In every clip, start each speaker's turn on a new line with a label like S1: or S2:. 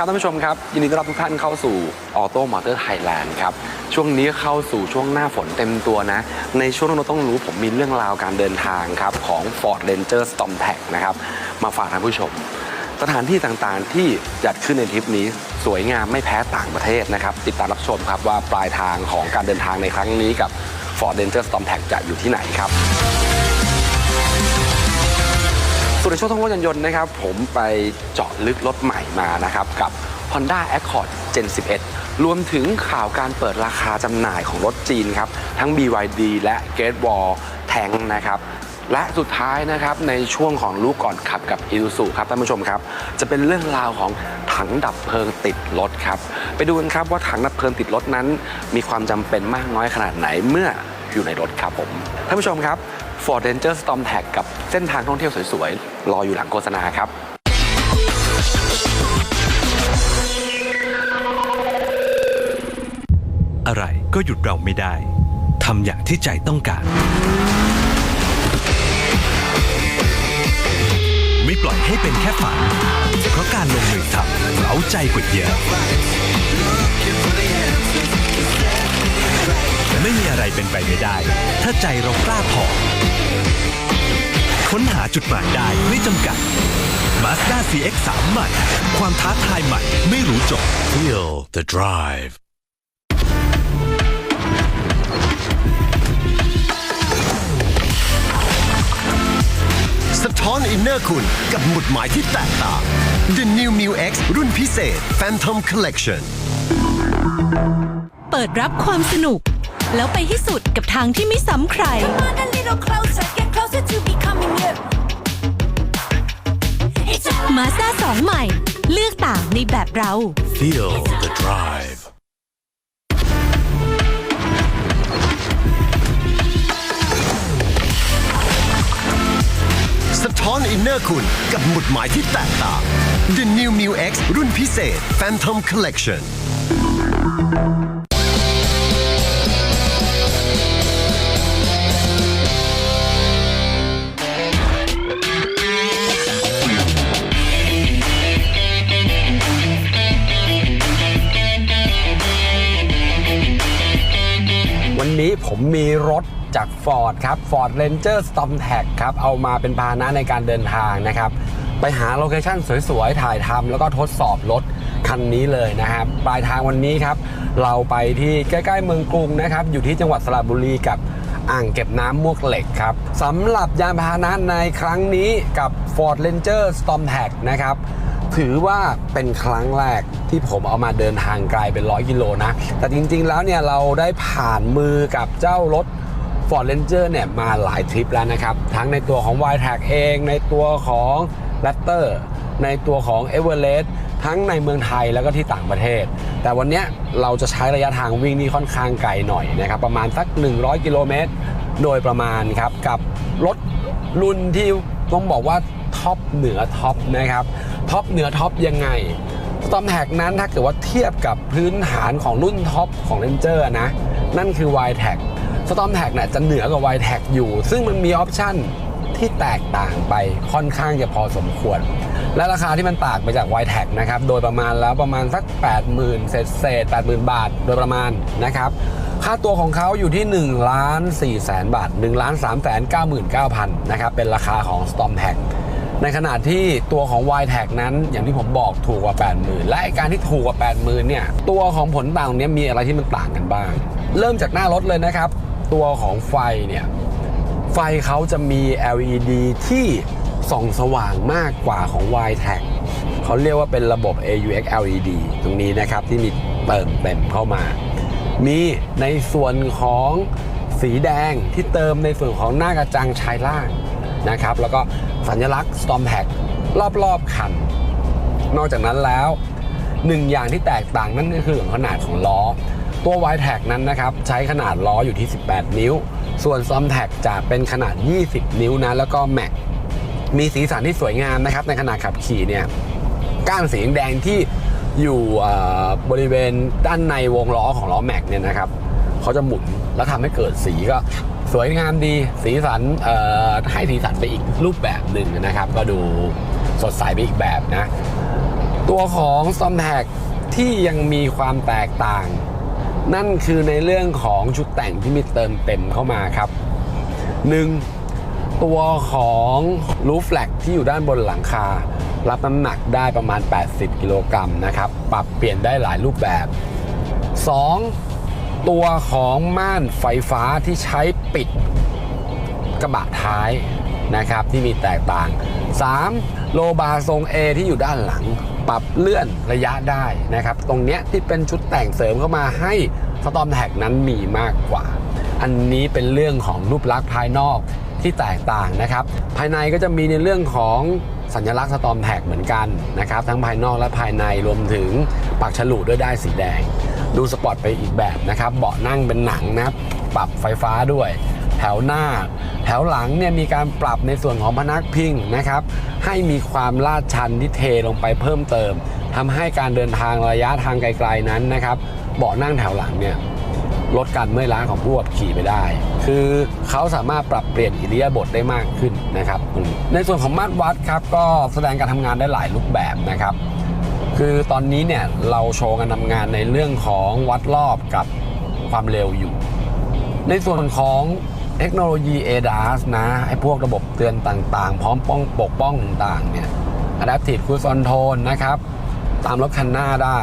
S1: ครับท่านผู้ชมครับ ยินดีต้อนรับทุกท่านเข้าสู่ Auto Motor Thailand ครับ ช่วงนี้เข้าสู่ช่วงหน้าฝนเต็มตัวนะ ในช่วงที่เราต้องรู้ผมมีเรื่องราวการเดินทางครับ ของ Ford Ranger Storm Tag นะครับ มาฝากท่านผู้ชม สถานที่ต่างๆที่จัดขึ้นในทริปนี้สวยงามไม่แพ้ต่างประเทศนะครับ ติดตามรับชมครับว่าปลายทางของการเดินทางในครั้งนี้กับ Ford Ranger Storm Tag จะอยู่ที่ไหนครับ ส่วนในช่วงท่องรถยานยนต์นะครับ ผมไปเจาะลึกรถใหม่มานะครับ กับ Honda Accord Gen 11 รวมถึงข่าวการเปิดราคาจำหน่ายของรถจีนครับ ทั้ง BYD และ Great Wall Tank นะครับ และสุดท้ายนะครับ ในช่วงของลูกก่อนขับกับ i ิ s u ครับท่านผู้ชมครับ จะเป็นเรื่องราวของถังดับเพลิงติดรถครับ ไปดูกันครับว่าถังดับเพลิงติดรถนั้น มีความจำเป็นมากน้อยขนาดไหนเมื่ออยู่ในรถครับผมท่านผู้ชมครับ Ford Ranger Storm Tag กับเส้นทางท่องเที่ยวสวยๆ รออยู่หลังโฆษณาครับ
S2: อะไรก็หยุดเราไม่ได้ ทำอย่างที่ใจต้องการ ไม่ปล่อยให้เป็นแค่ฝัน เพราะการลงมือทำเราใจกว่าเยอะ ไม่มีอะไรเป็นไปไม่ได้ ถ้าใจเรากล้าพอ ค้นหาจุดหมายได้ไม่จำกัด Mazda CX-3 ใหม่ ความท้าทายใหม่ ไม่รู้จบ Feel the drive
S3: สะท้อนอินเนอร์คุณกับหมุดหมายที่แตกต่าง The New m u X รุ่นพิเศษ Phantom Collection
S4: เปิดรับความสนุก แล้วไปให้สุดกับทางที่ไม่ซ้ำใคร
S5: Come on a little closer, get closer to becoming you. It's all
S4: มาซ่าสองใหม่ เลือกต่างในแบบเรา
S2: Feel the drive
S3: สะท้อนอินเนอร์คุณกับหมุดหมายที่แตกต่าง The New m u X รุ่นพิเศษ Phantom Collection
S1: จาก Ford ครับ Ford Ranger Storm Tag ครับ เอามาเป็นพาหนะในการเดินทางนะครับ ไปหาโลเคชั่นสวยๆ ถ่ายทำแล้วก็ทดสอบรถคันนี้เลยนะครับ ปลายทางวันนี้ครับ เราไปที่ใกล้ๆเมืองกรุงนะครับ อยู่ที่จังหวัดสระบุรีกับอ่างเก็บน้ำมวกเหล็กครับสำหรับยานพาหนะในครั้งนี้กับ Ford Ranger Storm Tag นะครับถือว่าเป็นครั้งแรกที่ผมเอามาเดินทางไกลเป็นร้อยกิโลนะ แต่จริงๆแล้วเนี่ยเราได้ผ่านมือกับเจ้ารถ Ford Ranger เนี่ยมาหลายทริปแล้วนะครับ ทั้งในตัวของ y t a g เอง ในตัวของ Raptor ในตัวของ e v e r e s t ทั้งในเมืองไทยแล้วก็ที่ต่างประเทศ แต่วันนี้เราจะใช้ระยะทางวิ่งนี่ค่อนข้างไกลหน่อยนะครับ ประมาณสัก 100 กิโลเมตร โดยประมาณครับ กับรถรุ่นที่ต้องบอกว่าท็อปเหนือท็อปนะครับ ท็อปเหนือท็อปยังไงตอมแท็กนั้นถ้าเกิดว่าเทียบกับพื้นฐานของรุ่นท็อปของ Ranger นะ นั่นคือ y t a g สตอมแท็กเนี่ยจะเหนือกว่า y t a g อยู่ ซึ่งมันมีออปชั่นที่แตกต่างไปค่อนข้างจะพอสมควร และราคาที่มันต่างไปจาก y t a g นะครับ โดยประมาณแล้วประมาณสัก 80,000 เศษเศษ80,000 บาท โดยประมาณนะครับ ค่าตัวของเขาอยู่ที่1ล้าน4แสนบาท1ล้าน3แสน99,000นะครับ เป็นราคาของ Storm Tag ในขณะที่ตัวของ y t a g นั้นอย่างที่ผมบอกถูกกว่า 80,000 และการที่ถูกกว่า 80,000เนี่ยตัวของผลต่างตรงเนี้ยมีอะไรที่มันต่างกันบ้าง เริ่มจากหน้ารถเลยนะครับ ตัวของไฟเนี่ย ไฟเขาจะมี LED ที่ส่องสว่างมากกว่าของ y t a g เขาเรียกว่าเป็นระบบ AUX LED ตรงนี้นะครับที่มีเติมเต็มเข้ามา มีในส่วนของสีแดงที่เติมในส่วนของหน้ากระจังชายล่างนะครับ แล้วก็สัญลักษณ์ Storm Tag รอบๆคัน นอกจากนั้นแล้วหนึ่งอย่างที่แตกต่างนั่นก็คือเรื่องขนาดของล้อ ตัว y t a g นั้นนะครับ ใช้ขนาดล้ออยู่ที่ 18 นิ้ว ส่วน Storm Tag จะเป็นขนาด 20 นิ้วนะ แล้วก็แม็กมีสีสันที่สวยงามนะครับ ในขณะขับขี่เนี่ยก้านสีแดงที่อยู่บริเวณด้านในวงล้อของล้อแม็กเนี่ยนะครับเขาจะหมุนแล้วทำให้เกิดสีก็สวยงามดีสีสันให้สีสันไปอีกรูปแบบหนึ่งนะครับ ก็ดูสดใสไปอีกแบบนะ ตัวของ s t o r m t a g ที่ยังมีความแตกต่าง นั่นคือในเรื่องของชุดแต่งที่มีเติมเต็มเข้ามาครับ 1. ตัวของรูฟแฟลกที่อยู่ด้านบนหลังคา รับน้ำหนักได้ประมาณ 80 กิโลกรัมนะครับ ปรับเปลี่ยนได้หลายรูปแบบ 2. ตัวของม่านไฟฟ้าที่ใช้ปิดกระบะท้ายนะครับที่มีแตกต่าง 3. โลบาทรง A ที่อยู่ด้านหลัง ปรับเลื่อนระยะได้นะครับ ตรงเนี้ยที่เป็นชุดแต่งเสริมเข้ามาให้สตอมแท็กนั้นมีมากกว่า อันนี้เป็นเรื่องของรูปลักษณ์ภายนอกที่แตกต่างนะครับ ภายในก็จะมีในเรื่องของสัญลักษณ์สตอมแท็กเหมือนกันนะครับ ทั้งภายนอกและภายในรวมถึงปักฉลุด้วยได้สีแดง ดูสปอร์ตไปอีกแบบนะครับ เบาะนั่งเป็นหนังนับปรับไฟฟ้าด้วย แถวหน้า แถวหลังเนี่ยมีการปรับในส่วนของพนักพิงนะครับ ให้มีความลาดชันที่เทลงไปเพิ่มเติมทำให้การเดินทางระยะทางไกลๆนั้นนะครับเบาะนั่งแถวหลังเนี่ยลดการเมื่อยล้าของผู้ขับขี่ไปได้ คือเขาสามารถปรับเปลี่ยนอิริยบถได้มากขึ้นนะครับ ในส่วนของมาตรวัดครับก็แสดงการทำงานได้หลายรูปแบบนะครับ คือตอนนี้เนี่ยเราโชว์การทำงานในเรื่องของวัดรอบกับความเร็วอยู่ ในส่วนของ เทคโนโลยี ADAS นะ ไอ้พวกระบบเตือนต่างๆ พร้อมป้องปกป้องต่างๆเนี่ย Adaptive Cruise Control นะครับ ตามรถคันหน้าได้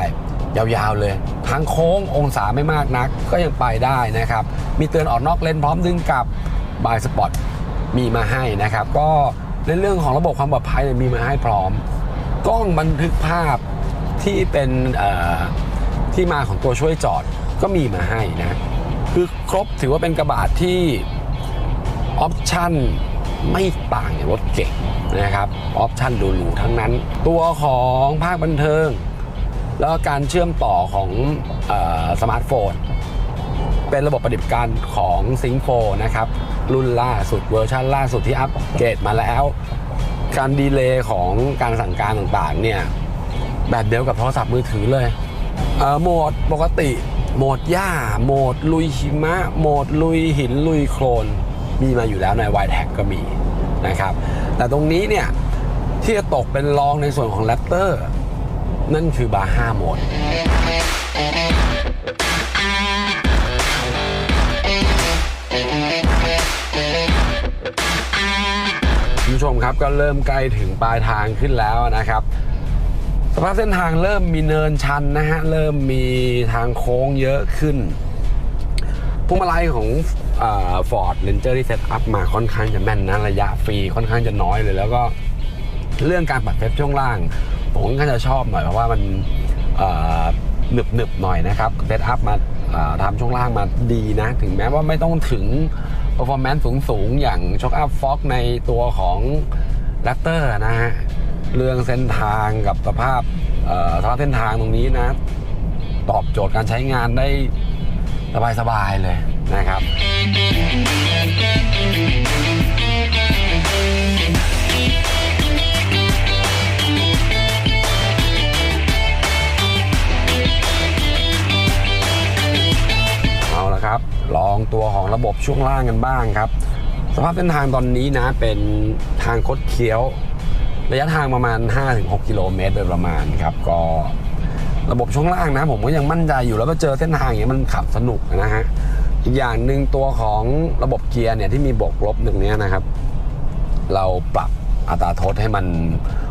S1: ยาวๆเลย ทางโค้งองศาไม่มากนัก ก็ยังไปได้นะครับ มีเตือนออกนอกเลนพร้อมดึงกลับบายสปอตมีมาให้นะครับ ก็ในเรื่องของระบบความปลอดภัยมีมาให้พร้อม กล้องบันทึกภาพที่เป็นที่มาของตัวช่วยจอดก็มีมาให้นะคือครบถือว่าเป็นกระบะที่ ออปชั่นไม่ต่างจากรถเก่งนะครับออปชั่นหรูๆทั้งนั้น ตัวของภาคบันเทิง แล้วการเชื่อมต่อของออสมาร์ทโฟน เป็นระบบปฏิบัติการของซิงโฟนะครับ รุ่นล่าสุดเวอร์ชันล่าสุดที่อัปเกรดมาแล้ว การดีเลย์ของการสั่งการต่างๆเนี่ยแบบเดียวกับโทรศัพท์มือถือเลยเโหมดปกติ โหมดหญ้า โหมดลุยหิมะ โหมดลุยหินลุยโคลน มีมาอยู่แล้วใน y t a g ก็มีนะครับ แต่ตรงนี้เนี่ยที่จะตกเป็นรองในส่วนของแรปเตอร์นั่นคือบาร์5โหมดคุณผู้ชมครับก็เริ่มใกล้ถึงปลายทางขึ้นแล้วนะครับ สภาพเส้นทางเริ่มมีเนินชันนะฮะ เริ่มมีทางโค้งเยอะขึ้น พวงมาลัยของฟอร์ดเรนเจอร์ที่เซตอัพมาค่อนข้างจะแม่นนะระยะฟรีค่อนข้างจะน้อยเลย แล้วก็เรื่องการปรับเฟซช่วงล่าง ผมค่อนข้างจะชอบหน่อยเพราะว่ามันหนึบหนึบหน่อยนะครับเซตอัพมาเอ่อทำช่วงล่างมาดีนะ ถึงแม้ว่าไม่ต้องถึง performance สูงๆอย่างช็อคอัพฟ็อกในตัวของแรปเตอร์นะฮะ เรื่องเส้นทางกับสภาพเอ่อสภาพเส้นทางตรงนี้นะ ตอบโจทย์การใช้งานได้ สบายๆเลยนะครับ เอาละครับ ลองตัวของระบบช่วงล่างกันบ้างครับ สภาพเส้นทางตอนนี้นะเป็นทางคดเคี้ยว ระยะทางประมาณ 5-6 กิโลเมตรโดยประมาณครับ ก็ ระบบช่วงล่างนะ ผมก็ยังมั่นใจอยู่แล้วมาเจอเส้นทางอย่างเงี้ยมันขับสนุกนะฮะอีกอย่างหนึ่งตัวของระบบเกียร์เนี่ยที่มีบวกลบตรงเนี้ยนะครับ เราปรับอัตราโทษให้มัน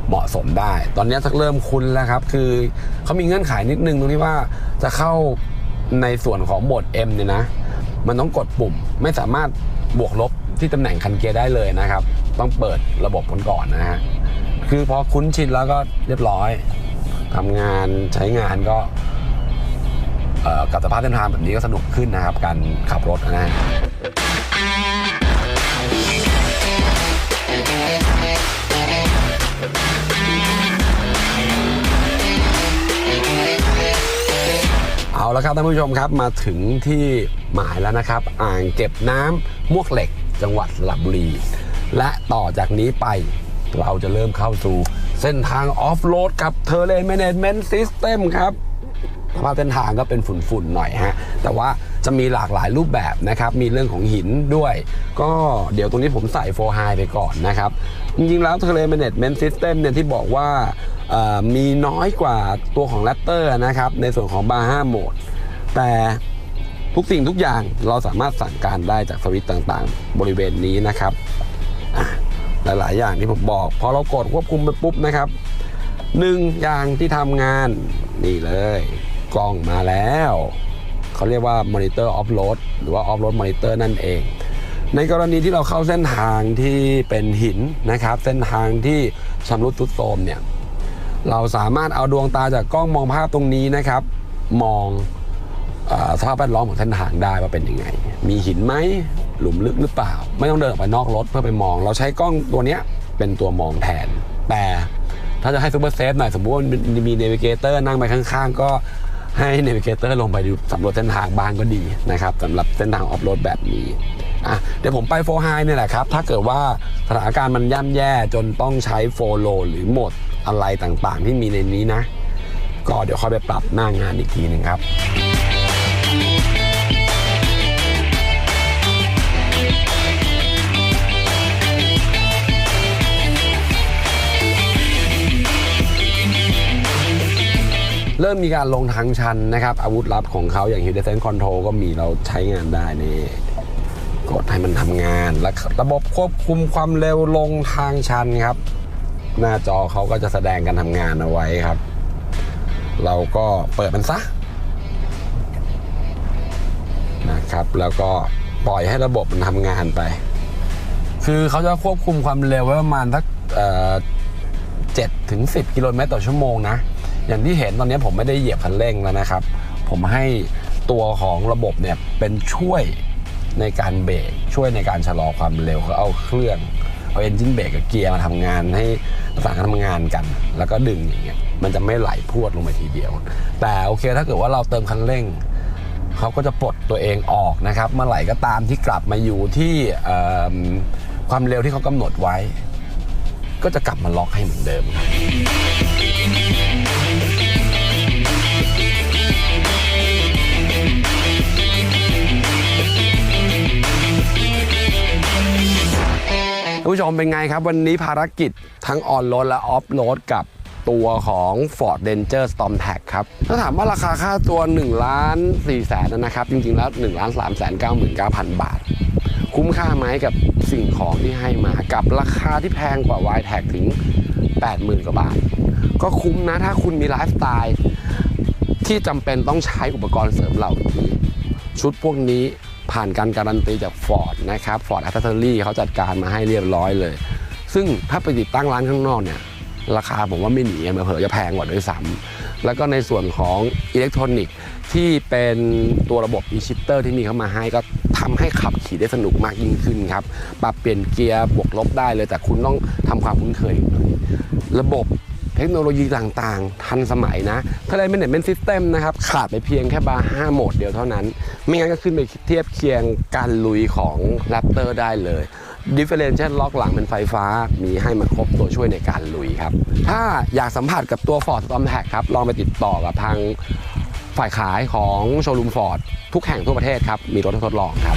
S1: เหมาะสมได้ ตอนนี้สักเริ่มคุ้นแล้วครับ คือเขามีเงื่อนไขนิดนึงตรงที่ว่าจะเข้าในส่วนของโหมด M เนี่ยนะ มันต้องกดปุ่มไม่สามารถบวกลบที่ตำแหน่งคันเกียร์ได้เลยนะครับ ต้องเปิดระบบกันก่อนนะฮะ คือพอคุ้นชินแล้วก็เรียบร้อย ทำงานใช้งานก็กับสภาพเส้นทางแบบนี้ก็สนุกขึ้นนะครับ การขับรถนะฮะเอาละครับท่านผู้ชมครับมาถึงที่หมายแล้วนะครับ อ่างเก็บน้ำมวกเหล็กจังหวัดสระบุรี และต่อจากนี้ไปเราจะเริ่มเข้าสู่ เส้นทางออฟโรดกับเทเล r ร n แม a จเมนต์ซิสเต็มครับสภาพเส้นทางก็เป็นฝุ่นๆหน่อยฮะ แต่ว่าจะมีหลากหลายรูปแบบนะครับ มีเรื่องของหินด้วย ก็เดี๋ยวตรงนี้ผมใส่โฟไฮไปก่อนนะครับ จริงๆแล้ว t e r r a i n Management System เนี่ยที่บอกว่ามีน้อยกว่าตัวของ Raptor นะครับ ในส่วนของ Bar 5 Mode แต่ทุกสิ่งทุกอย่างเราสามารถสั่งการได้จากสวิตต่างๆ บริเวณนี้นะครับ หลาย ๆ อย่างที่ผมบอก พอเรากดควบคุมไปปุ๊บนะครับหนึ่งอย่างที่ทำงาน นี่เลย กล้องมาแล้ว เขาเรียกว่า Monitor Off Road หรือว่า Off Road Monitor นั่นเอง ในกรณีที่เราเข้าเส้นทางที่เป็นหินนะครับ เส้นทางที่ชำรุดทรุดโทรมเนี่ยเราสามารถเอาดวงตาจากกล้องมองภาพตรงนี้นะครับ มอง สภาพแวดล้อมของเส้นทางได้ว่าเป็นยังไง มีหินไหมหลุมลึกหรือเปล่า ไม่ต้องเดินออกไปนอกรถเพื่อไปมอง เราใช้กล้องตัวเนี้ยเป็นตัวมองแทน แต่ถ้าจะให้ซูเปอร์เซฟหน่อยสมมติว่ามีมีเนวิเกเตอร์นั่งไปข้างๆ ก็ให้เนวิเกเตอร์ลงไปดูสำรวจเส้นทางบ้างก็ดีนะครับสำหรับเส้นทางออฟโรดแบบนี้อะเดี๋ยวผมไปโฟไฮเนี่ยแหละครับ ถ้าเกิดว่าสถานการณ์มันย่ำแย่จนต้องใช้โฟโลหรือโหมดอะไรต่างๆ ที่มีในนี้นะ ก็เดี๋ยวค่อยไปปรับหน้างานอีกทีหนึ่งครับ เริ่มมีการลงทางชันนะครับ อาวุธลับของเขาอย่าง h i d d e n Control ก็มีเราใช้งานได้นี่กดให้มันทำงาน และระบบควบคุมความเร็วลงทางชันครับ หน้าจอเขาก็จะแสดงการทำงานเอาไว้ครับ เราก็เปิดมันซะนะครับ แล้วก็ปล่อยให้ระบบมันทำงานไป คือเขาจะควบคุมความเร็วไว้ประมาณสักเอ่อ7ถึง10กิโลเมตรต่อชั่วโมงนะ อย่างที่เห็นตอนนี้ผมไม่ได้เหยียบคันเร่งแล้วนะครับ ผมให้ตัวของระบบเนี่ยเป็นช่วยในการเบรกช่วยในการชะลอความเร็วเขาเอาเครื่องเอาเอนจินเบรกกับเกียร์มาทำงานให้ประสานการทำงานกัน แล้วก็ดึงอย่างเงี้ยมันจะไม่ไหลพรวดลงไปทีเดียว แต่โอเคถ้าเกิดว่าเราเติมคันเร่งเขาก็จะปลดตัวเองออกนะครับ เมื่อไหร่ก็ตามที่กลับมาอยู่ที่ความเร็วที่เขากำหนดไว้ ก็จะกลับมาล็อกให้เหมือนเดิมครับ ท่านผู้ชมเป็นไงครับ วันนี้ภารกิจทั้งออนโรดและออฟโรดกับตัวของ Ford Ranger Storm Tag ครับ ถ้าถามว่าราคาค่าตัว1ล้าน4แสนนะครับ จริงๆ แล้ว1ล้าน3แสน99,000 บาท คุ้มค่าไหมกับสิ่งของที่ให้มากับราคาที่แพงกว่า y t a g ถึง 80,000 กว่าบาท ก็คุ้มนะถ้าคุณมีไลฟ์สไตล์ที่จำเป็นต้องใช้อุปกรณ์เสริมเหล่านี้ ชุดพวกนี้ ผ่านการการันตีจาก Ford นะครับ Ford Accessory เขาจัดการมาให้เรียบร้อยเลย ซึ่งถ้าไปติดตั้งร้านข้างนอกเนี่ยราคาผมว่าไม่หนีกันเผลอจะแพงกว่าด้วยซ้ำแล้วก็ในส่วนของอิเล็กทรอนิกส์ที่เป็นตัวระบบ e-shifter ที่มีเข้ามาให้ก็ทำให้ขับขี่ได้สนุกมากยิ่งขึ้นครับ ปรับเปลี่ยนเกียร์บวกลบได้เลยแต่คุณต้องทำความคุ้นเคยหน่อยระบบ เทคโนโลยีต่างๆ ทันสมัยนะถ้าเลเป็นเน็ตเป็นซิสเต็มนะครับ ขาดไปเพียงแค่บาร์5โหมดเดียวเท่านั้น ไม่งั้นก็ขึ้นไปเทียบเคียงการลุยของ Raptor ได้เลย Differential ล็อกหลังเป็นไฟฟ้า มีให้มาครบตัวช่วยในการลุยครับ ถ้าอยากสัมผัสกับตัว Ford Storm Tag ครับ ลองไปติดต่อกับทางฝ่ายขายของโชว์รูมฟอร์ดทุกแห่งทั่วประเทศครับ มีรถทดลองครับ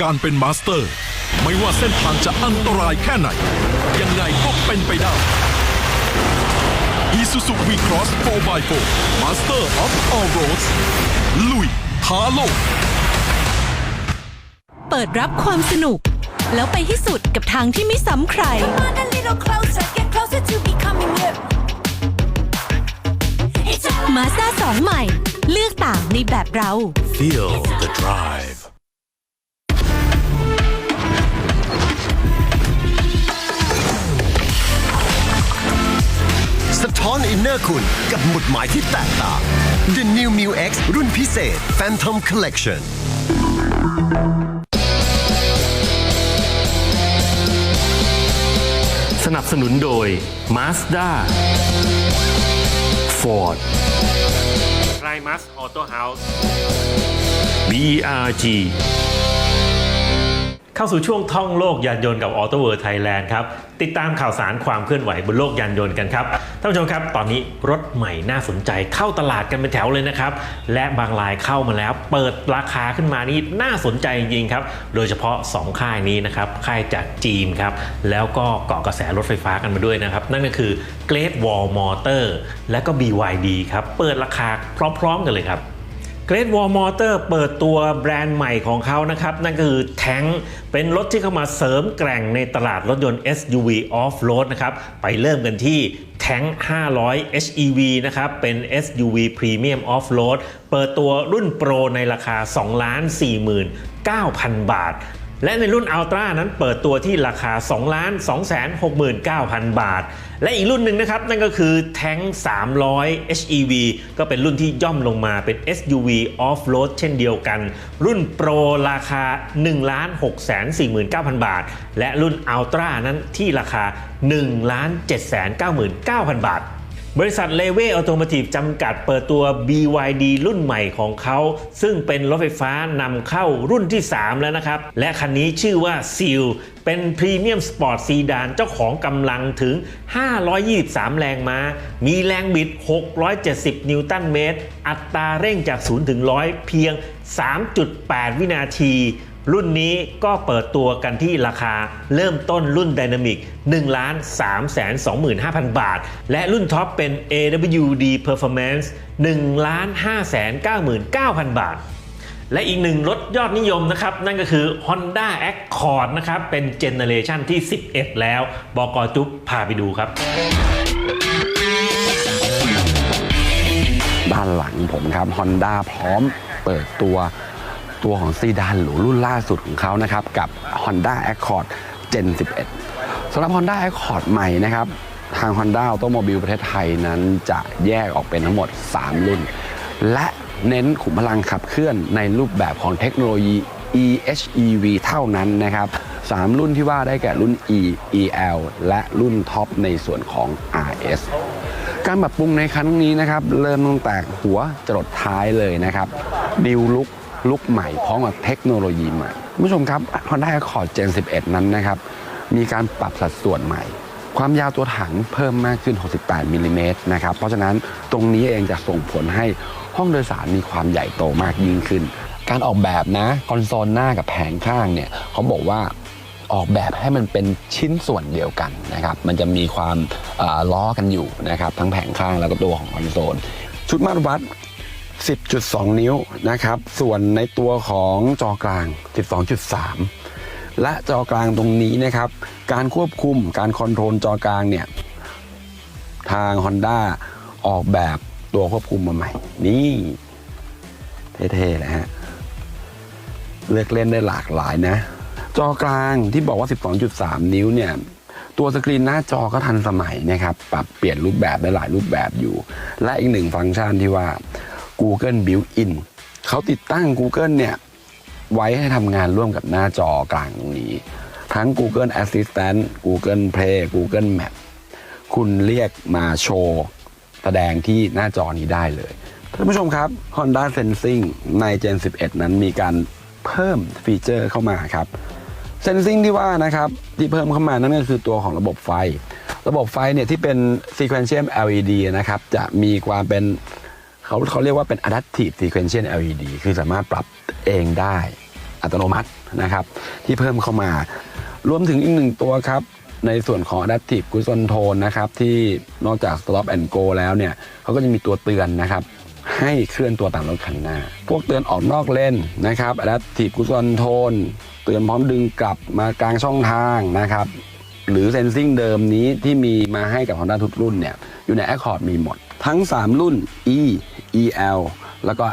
S6: การเป็นมาสเตอร์ ไม่ว่าเส้นทางจะอันตรายแค่ไหน ยังไงก็เป็นไปได้ Isuzu V-Cross 4x4 Master of All Roads ลุยท้าโลก
S4: เปิดรับความสนุก แล้วไปให้สุดกับทางที่ไม่ซ้ำใคร
S5: Come on a little closer, get closer to becoming you. It's all
S4: มาสด้า2ใหม่ เลือกต่างในในแบบเรา
S2: Feel the drive.
S3: สะท้อนอินเนอร์คุณกับหมุดหมายที่แตกต่าง The New Mu X รุ่นพิเศษ Phantom Collection
S7: สนับสนุนโดย Mazda Ford r i m a s Auto House BRG เข้าสู่ช่วงท่องโลกยานยนต์กับ Auto World Thailand ครับ ติดตามข่าวสารความเคลื่อนไหวบนโลกยานยนต์กันครับ ท่านผู้ชมครับ ตอนนี้รถใหม่น่าสนใจเข้าตลาดกันเป็นแถวเลยนะครับ และบางรายเข้ามาแล้ว เปิดราคาขึ้นมานี่น่าสนใจจริงครับ โดยเฉพาะ 2 ค่ายนี้นะครับค่ายจากจีนครับแล้วก็เกาะกระแสรถไฟฟ้ากันมาด้วยนะครับ นั่นก็คือ Great Wall Motor และก็ BYD ครับเปิดราคาพร้อม ๆ กันเลยครับ เกรดวอลมอเตอร์เปิดตัวแบรนด์ใหม่ของเขานะครับ นั่นก็คือแทงเป็นรถที่เข้ามาเสริมแกร่งในตลาดรถยนต์ SUV Off-road นะครับ ไปเริ่มกันที่แทง500 HEV นะครับ เป็น SUV Premium Off-road เปิดตัวรุ่นโปรในราคา 2 49,000 บาท และในรุ่น Ultra นั้นเปิดตัวที่ราคา 2 269,000 บาท และอีกรุ่นหนึ่งนะครับ นั่นก็คือแท้ง300 HEV ก็เป็นรุ่นที่ย่อมลงมาเป็น SUV Off-road เช่นเดียวกัน รุ่นโปรราคา 1 6 4 9 0 0 0 บาท และรุ่น Ultra นั้นที่ราคา 1 7 9 9 0 0 0 บาท บริษัทเลเวออโตม t i v e จำกัดเปิดตัว BYD รุ่นใหม่ของเขา ซึ่งเป็นรถไฟฟ้านำเข้ารุ่นที่ 3 แล้วนะครับ และคันนี้ชื่อว่า Seal เป็นพรีเมียมสปอร์ตซีดานเจ้าของกำลังถึง 523 แรงม้า มีแรงบิด 670 นิวตันเมตร อัตราเร่งจาก 0 ถึง 100 เพียง 3.8 วินาที รุ่นนี้ก็เปิดตัวกันที่ราคาเริ่มต้นรุ่น Dynamic 1 3 2 5 0 0 0 บาท และรุ่นท็อปเป็น AWD Performance 1 5 9 9 0 0 0 บาท และอีกหนึ่งรถยอดนิยมนะครับ นั่นก็คือ Honda Accord นะครับ เป็นเจเนเรชันที่ 11 แล้ว บอกจุ๊บพาไปดูครับ
S1: ด้านหลังผมครับ Honda พร้อมเปิดตัว ตัวของซีดานหรูรุ่นล่าสุดของเขานะครับกับ Honda Accord Gen 11สำหรับ Honda Accord ใหม่นะครับทาง Honda Automobile ประเทศไทยนั้นจะแยกออกเป็นทั้งหมด 3 รุ่น และเน้นขุมพลังขับเคลื่อนในรูปแบบของเทคโนโลยี EHEV เท่านั้นนะครับ3รุ่นที่ว่าได้แก่รุ่น E EL และรุ่นท็อปในส่วนของ RS การปรับปรุงในครั้งนี้นะครับ เริ่มตั้งแต่หัวจรดท้ายเลยนะครับดิวลุก ลุกใหม่พร้อมกับเทคโนโลยีใหม่คุณผู้ชมครับ Honda Accord Gen 11 นั้นนะครับมีการปรับสัดส่วนใหม่ ความยาวตัวถังเพิ่มมากขึ้น 68มิลลิเมตรนะครับเพราะฉะนั้นตรงนี้เองจะส่งผลให้ห้องโดยสารมีความใหญ่โตมากยิ่งขึ้น การออกแบบนะคอนโซลหน้ากับแผงข้างเนี่ยเขาบอกว่าออกแบบให้มันเป็นชิ้นส่วนเดียวกันนะครับมันจะมีความล้อกันอยู่นะครับทั้งแผงข้างแล้วก็ตัวของคอนโซลชุดมาตรวัด 10.2 นิ้วนะครับ ส่วนในตัวของจอกลาง 12.3 และจอกลางตรงนี้นะครับ การควบคุมการคอนโทรลจอกลางเนี่ย ทาง Honda ออกแบบตัวควบคุมมาใหม่ นี่เท่ๆเลยฮะ เลือกเล่นได้หลากหลายนะ จอกลางที่บอกว่า 12.3 นิ้วเนี่ยตัวสกรีนหน้าจอก็ทันสมัยนะครับ ปรับเปลี่ยนรูปแบบได้หลายรูปแบบอยู่ และอีกหนึ่งฟังก์ชันที่ว่า Google Built-in เขาติดตั้ง Google เนี่ยไว้ให้ทำงานร่วมกับหน้าจอกลางตรงนี้ ทั้ง Google Assistant Google Play Google Map คุณเรียกมาโชว์แสดงที่หน้าจอนี้ได้เลยท่านผู้ชมครับ Honda Sensing ใน Gen 11 นั้นมีการเพิ่มฟีเจอร์เข้ามาครับ Sensing ที่ว่านะครับที่เพิ่มเข้ามานั่นก็คือตัวของระบบไฟ ระบบไฟเนี่ยที่เป็น Sequential LED นะครับจะมีความเป็น เขาเขาเรียกว่าเป็น Adaptive Sequential LED คือสามารถปรับเองได้อัตโนมัตินะครับ ที่เพิ่มเข้ามารวมถึงอีกหนึ่งตัวครับ ในส่วนของ Adaptive Cruise Control นะครับที่นอกจาก Stop and Go แล้วเนี่ยเขาก็จะมีตัวเตือนนะครับ ให้เคลื่อนตัวตามรถคันหน้า พวกเตือนออกนอกเลนนะครับ Adaptive Cruise Control เตือนพร้อมดึงกลับมากลางช่องทางนะครับหรือ Sensing เดิมนี้ที่มีมาให้กับ Honda ทุกรุ่นเนี่ยอยู่ใน Accord มีหมด ทั้ง 3 รุ่น E EL แล้วก็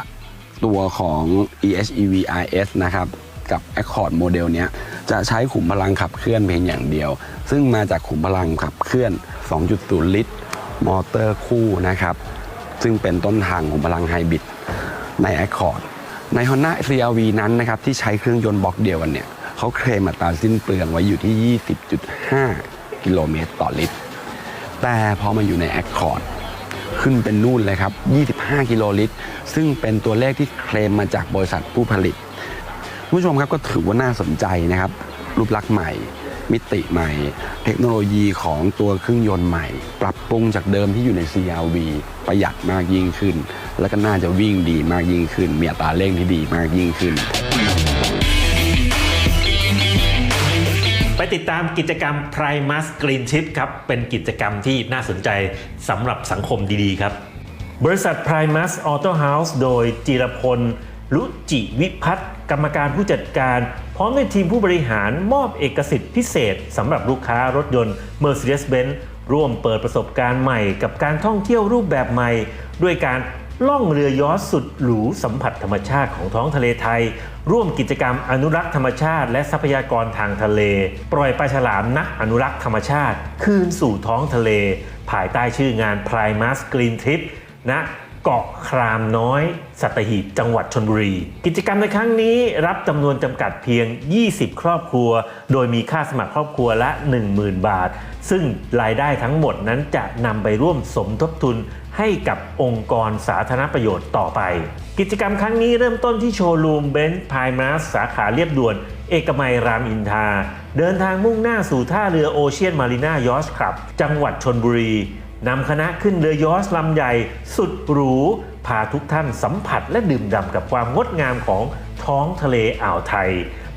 S1: ตัวของ EHEV RS นะครับ กับ Accord โมเดลเนี้ย จะใช้ขุมพลังขับเคลื่อนเพียงอย่างเดียว ซึ่งมาจากขุมพลังขับเคลื่อน 2.0 ลิตร มอเตอร์คู่นะครับ ซึ่งเป็นต้นทางของพลังไฮบริดใน Accord ใน Honda CRV นั้นนะครับ ที่ใช้เครื่องยนต์บล็อกเดียวกันเนี่ยเขาเคลมอัตราสิ้นเปลืองไว้อยู่ที่ 20.5 กิโลเมตรต่อลิตร แต่พอมาอยู่ใน Accord ขึ้นเป็นนู่นเลยครับ 25 กิโลลิตร ซึ่งเป็นตัวเลขที่เคลมมาจากบริษัทผู้ผลิตผู้ชมครับก็ถือว่าน่าสนใจนะครับ รูปลักษณ์ใหม่ มิติใหม่ เทคโนโลยีของตัวเครื่องยนต์ใหม่ ปรับปรุงจากเดิมที่อยู่ใน CRV ประหยัดมากยิ่งขึ้น แล้วก็น่าจะวิ่งดีมากยิ่งขึ้น มีอัตราเร่งที่ดีมากยิ่งขึ้น
S7: ติดตามกิจกรรม Primus Green Chip ครับ เป็นกิจกรรมที่น่าสนใจสำหรับสังคมดีๆ ครับ บริษัท Primus Auto House โดยจิรพลลุจิวิพัฒน์กรรมการผู้จัดการ พร้อมด้วยทีมผู้บริหารมอบเอกสิทธิ์พิเศษสำหรับลูกค้ารถยนต์ Mercedes-Benz ร่วมเปิดประสบการณ์ใหม่กับการท่องเที่ยวรูปแบบใหม่ ด้วยการ ล่องเรือยอชสุดหรูสัมผัสธรรมชาติของท้องทะเลไทย ร่วมกิจกรรมอนุรักษ์ธรรมชาติ และทรัพยากรทางทะเล ปล่อยปลาฉลามนักอนุรักษ์ธรรมชาติ คืนสู่ท้องทะเล ภายใต้ชื่องาน Primus Green Trip ณ เกาะครามน้อย สัตหีบจังหวัดชนบุรี กิจกรรมในครั้งนี้รับจำนวนจำกัดเพียง 20 ครอบครัว โดยมีค่าสมัครครอบครัวละ 10,000 บาท ซึ่งรายได้ทั้งหมดนั้นจะนำไปร่วมสมทบทุนให้กับองค์กรสาธารณประโยชน์ต่อไป กิจกรรมครั้งนี้เริ่มต้นที่โชว์รูมเบนซ์พายมาสสาขาเรียบด่วน เอกมัยรามอินทราเดินทางมุ่งหน้าสู่ท่าเรือโอเชียนมารีนายอชคลับ จังหวัดชนบุรี นำคณะขึ้นเรือยอชลำใหญ่สุดหรู พาทุกท่านสัมผัสและดื่มด่ำกับความงดงามของท้องทะเลอ่าวไทย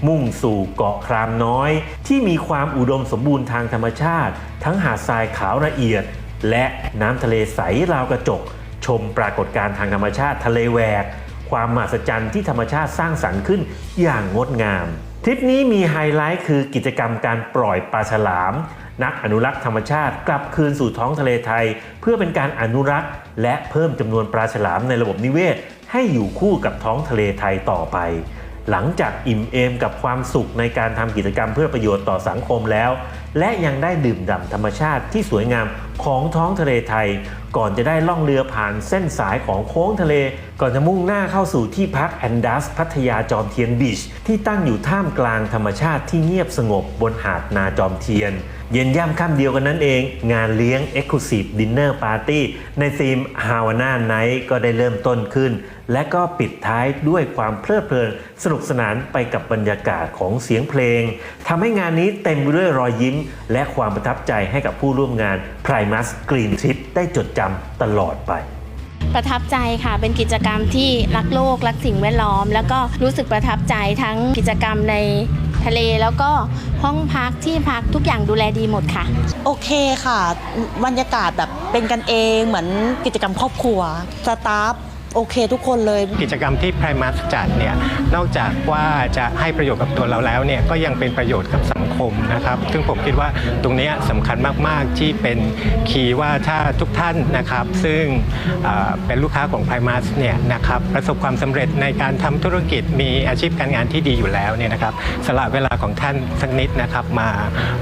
S7: มุ่งสู่เกาะครามน้อย ที่มีความอุดมสมบูรณ์ทางธรรมชาติ ทั้งหาดทรายขาวละเอียด และน้ำทะเลใสราวกระจก ชมปรากฏการณ์ทางธรรมชาติทะเลแหวก ความมหัศจรรย์ที่ธรรมชาติสร้างสรรค์ขึ้นอย่างงดงามทริปนี้มีไฮไลท์คือกิจกรรมการปล่อยปลาฉลาม นักอนุรักษ์ธรรมชาติกลับคืนสู่ท้องทะเลไทย เพื่อเป็นการอนุรักษ์ และเพิ่มจำนวนปลาฉลามในระบบนิเวศ ให้อยู่คู่กับท้องทะเลไทยต่อไป หลังจากอิ่มเอมกับความสุขในการทำกิจกรรมเพื่อประโยชน์ต่อสังคมแล้ว และยังได้ดื่มด่ำธรรมชาติที่สวยงามของท้องทะเลไทย ก่อนจะได้ล่องเรือผ่านเส้นสายของโค้งทะเล ก่อนจะมุ่งหน้าเข้าสู่ที่พักแอนดัสพัทยาจอมเทียนบีชที่ตั้งอยู่ท่ามกลางธรรมชาติที่เงียบสงบบนหาดนาจอมเทียน เย็นย่ำค่ำเดียวกันนั้นเอง งานเลี้ยง Exclusive Dinner Party ในธีม Havana Night ก็ได้เริ่มต้นขึ้น และก็ปิดท้ายด้วยความเพลิดเพลิน สนุกสนานไปกับบรรยากาศของเสียงเพลงทำให้งานนี้เต็มไปด้วยรอยยิ้ม และความประทับใจให้กับผู้ร่วมงาน Primus Green Trip ได้จดจำตลอดไป
S8: ประทับใจค่ะ เป็นกิจกรรมที่รักโลก รักสิ่งแวดล้อม แล้วก็รู้สึกประทับใจทั้งกิจกรรมใน ทะเลแล้วก็ห้องพักที่พักทุกอย่างดูแลดีหมดค่ะ
S9: โอเคค่ะ บรรยากาศแบบเป็นกันเองเหมือนกิจกรรมครอบครัว สตาฟ โอเคทุกคนเลย
S10: กิจกรรมที่ Primus จัดเนี่ยนอกจากว่าจะให้ประโยชน์กับตัวเราแล้วเนี่ยก็ยังเป็นประโยชน์กับสังคมนะครับ ซึ่งผมคิดว่าตรงเนี้ยสำคัญมากๆที่เป็นคีย์ว่าถ้าทุกท่านนะครับ ซึ่งเอ่อเป็นลูกค้าของ Primus เนี่ยนะครับประสบความสำเร็จในการทำธุรกิจมีอาชีพการงานที่ดีอยู่แล้วเนี่ยนะครับสละเวลาของท่านสักนิดนะครับมา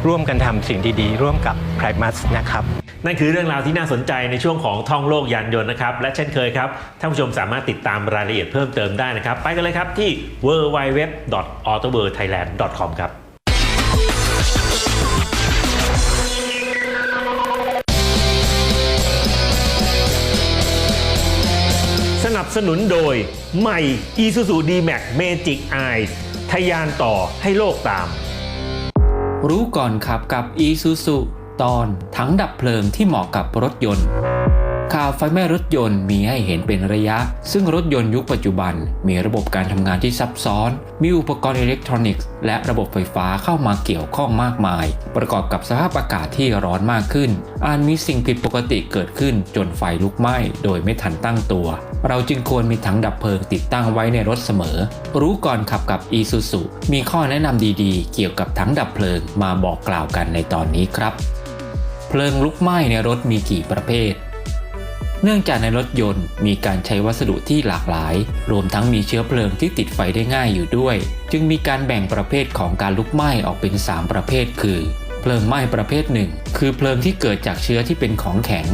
S10: ร่วมกันทำสิ่งดีๆ ร่วมกับ Primus นะครับ
S7: นั่นคือเรื่องราวที่น่าสนใจในช่วงของท่องโลกยานยนต์นะครับและเช่นเคยครับท่านผู้ชมสามารถติดตามรายละเอียดเพิ่มเติมได้นะครับ ไปกันเลยครับที่ www.autoworldthailand.com ครับสนับสนุนโดยใหม่ Isuzu D-Max Magic Eyes ทยานต่อให้โลกตาม
S11: รู้ก่อนขับกับ e s u s u ตอนถังดับเพลิงที่เหมาะกับรถยนต์ ข่าวไฟไหม้รถยนต์มีให้เห็นเป็นระยะ ซึ่งรถยนต์ยุคปัจจุบัน มีระบบการทำงานที่ซับซ้อน มีอุปกรณ์อิเล็กทรอนิกส์และระบบไฟฟ้าเข้ามาเกี่ยวข้องมากมาย ประกอบกับสภาพอากาศที่ร้อนมากขึ้น อาจมีสิ่งผิดปกติเกิดขึ้นจนไฟลุกไหม้โดยไม่ทันตั้งตัว เราจึงควรมีถังดับเพลิงติดตั้งไว้ในรถเสมอ รู้ก่อนขับกับ e s u s u มีข้อแนะนำดีๆ เกี่ยวกับถังดับเพลิงมาบอกกล่าวกันในตอนนี้ครับ เพลิงลุกไหม้ในรถมีกี่ประเภท เนื่องจากในรถยนต์มีการใช้วัสดุที่หลากหลาย รวมทั้งมีเชื้อเพลิงที่ติดไฟได้ง่ายอยู่ด้วย จึงมีการแบ่งประเภทของการลุกไหม้ออกเป็น 3 ประเภทคือ เพลิงไหม้ประเภทหนึ่ง คือเพลิงที่เกิดจากเชื้อที่เป็นของแข็ง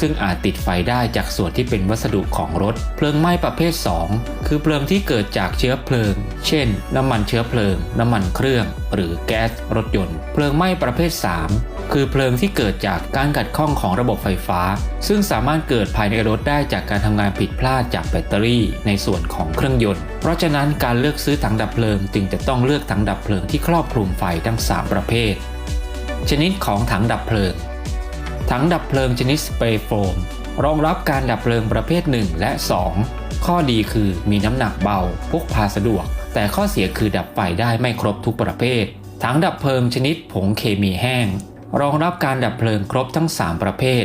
S11: ซึ่งอาจติดไฟได้จากส่วนที่เป็นวัสดุของรถ เพลิงไหม้ประเภท 2 คือเพลิงที่เกิดจากเชื้อเพลิง เช่น น้ำมันเชื้อเพลิง น้ำมันเครื่อง หรือแก๊สรถยนต์ เพลิงไหม้ประเภท 3 คือเพลิงที่เกิดจากการขัดข้องของระบบไฟฟ้า ซึ่งสามารถเกิดภายในรถได้จากการทำงานผิดพลาดจากแบตเตอรี่ ในส่วนของเครื่องยนต์ เพราะฉะนั้นการเลือกซื้อถังดับเพลิงจึงจะต้องเลือกถังดับเพลิงที่ครอบคลุมไฟทั้ง 3 ประเภท ชนิดของถังดับเพลิง ถังดับเพลิงชนิดสเปรย์โฟม รองรับการดับเพลิงประเภท 1 และ 2 ข้อดีคือมีน้ำหนักเบาพกพาสะดวก แต่ข้อเสียคือดับไฟได้ไม่ครบทุกประเภท ถังดับเพลิงชนิดผงเคมีแห้ง รองรับการดับเพลิงครบทั้ง 3 ประเภท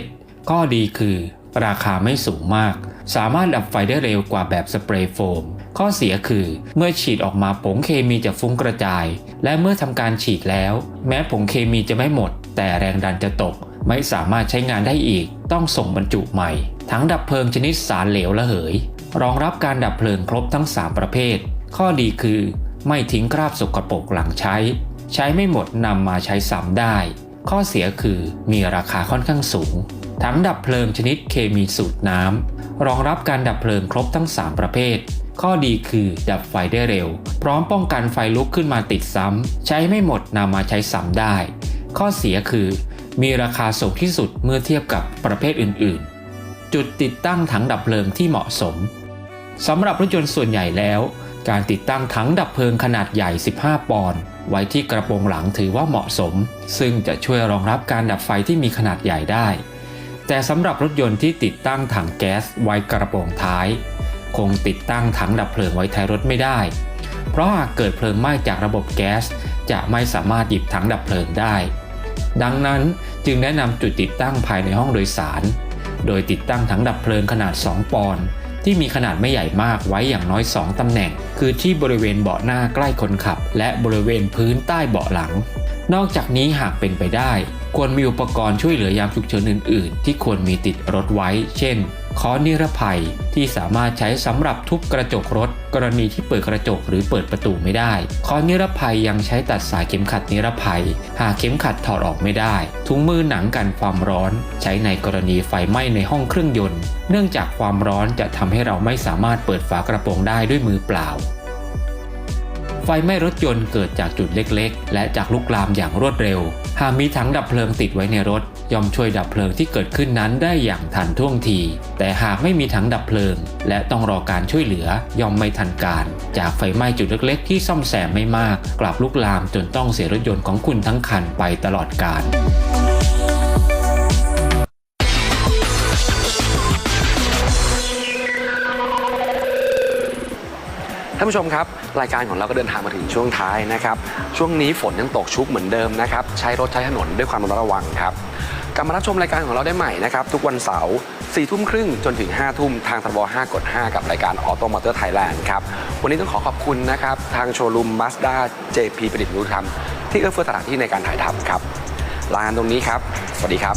S11: ข้อดีคือ ราคาไม่สูงมาก สามารถดับไฟได้เร็วกว่าแบบสเปรย์โฟม ข้อเสียคือเมื่อฉีดออกมาผงเคมีจะฟุ้งกระจาย และเมื่อทำการฉีดแล้ว แม้ผงเคมีจะไม่หมด แต่แรงดันจะตก ไม่สามารถใช้งานได้อีก ต้องส่งบรรจุใหม่ถังดับเพลิงชนิดสารเหลวระเหย รองรับการดับเพลิงครบทั้ง 3 ประเภท ข้อดีคือ ไม่ทิ้งคราบสกปรกหลังใช้ ใช้ไม่หมดนำมาใช้ซ้ำได้ ข้อเสียคือมีราคาค่อนข้างสูง ถังดับเพลิงชนิดเคมีสูตรน้ำรองรับการดับเพลิงครบทั้ง 3 ประเภท ข้อดีคือดับไฟได้เร็ว พร้อมป้องกันไฟลุกขึ้นมาติดซ้ำ ใช้ไม่หมดนำมาใช้ซ้ำได้ ข้อเสียคือ มีราคาสูงที่สุดเมื่อเทียบกับประเภทอื่น ๆ จุดติดตั้งถังดับเพลิงที่เหมาะสมสำหรับรถยนต์ส่วนใหญ่แล้ว การติดตั้งถังดับเพลิงขนาดใหญ่ 15 ปอนด์ไว้ที่กระโปรงหลังถือว่าเหมาะสม ซึ่งจะช่วยรองรับการดับไฟที่มีขนาดใหญ่ได้ แต่สำหรับรถยนต์ที่ติดตั้งถังแก๊สไว้กระโปรงท้าย คงติดตั้งถังดับเพลิงไว้ท้ายรถไม่ได้ เพราะหากเกิดเพลิงไหม้จากระบบแก๊สจะไม่สามารถหยิบถังดับเพลิงได้ ดังนั้นจึงแนะนำจุดติดตั้งภายในห้องโดยสาร โดยติดตั้งถังดับเพลิงขนาด 2 ปอนด์ที่มีขนาดไม่ใหญ่มากไว้อย่างน้อย 2 ตำแหน่ง คือที่บริเวณเบาะหน้าใกล้คนขับ และบริเวณพื้นใต้เบาะหลัง นอกจากนี้หากเป็นไปได้ ควรมีอุปกรณ์ช่วยเหลือยามฉุกเฉินอื่น ๆ ที่ควรมีติดรถไว้ เช่นค้อนนิรภัยที่สามารถใช้สำหรับทุบกระจกรถ กรณีที่เปิดกระจกหรือเปิดประตูไม่ได้ค้อนนิรภัยยังใช้ตัดสายเข็มขัดนิรภัย หากเข็มขัดถอดออกไม่ได้ ถุงมือหนังกันความร้อน ใช้ในกรณีไฟไหม้ในห้องเครื่องยนต์ เนื่องจากความร้อนจะทำให้เราไม่สามารถเปิดฝากระโปรงได้ด้วยมือเปล่า ไฟไหม้รถยนต์เกิดจากจุดเล็กๆ และจากลุกลามอย่างรวดเร็ว หากมีถังดับเพลิงติดไว้ในรถ ย่อมช่วยดับเพลิงที่เกิดขึ้นนั้นได้อย่างทันท่วงที แต่หากไม่มีถังดับเพลิง และต้องรอการช่วยเหลือย่อมไม่ทันการ จากไฟไหม้จุดเล็กๆ ที่ซ่อมแซมไม่มาก กลับลุกลามจนต้องเสียรถยนต์ของคุณทั้งคันไปตลอดกาลา
S1: นผู้ชมครับ รายการของเราก็เดินทางมาถึงช่วงท้ายนะครับ ช่วงนี้ฝนยังตกชุกเหมือนเดิมนะครับ ใช้รถใช้ถนนด้วยความระมัดระวังครับกลับมารับชมรายการของเราได้ใหม่นะครับ ทุกวันเสาร์4ทุ่มครึ่งจนถึง 5 ทุ่มทางทบ5กด 5 กับรายการออโตมอเตอร์ไทยแลนด์ครับ วันนี้ต้องขอขอบคุณนะครับ ทางโชว์รูมมาสด้า JP ประดิษฐ์นุธรรมที่เอื้อเฟื้อสถานที่ในการถ่ายทำครับลากันตรงนี้ครับ สวัสดีครับ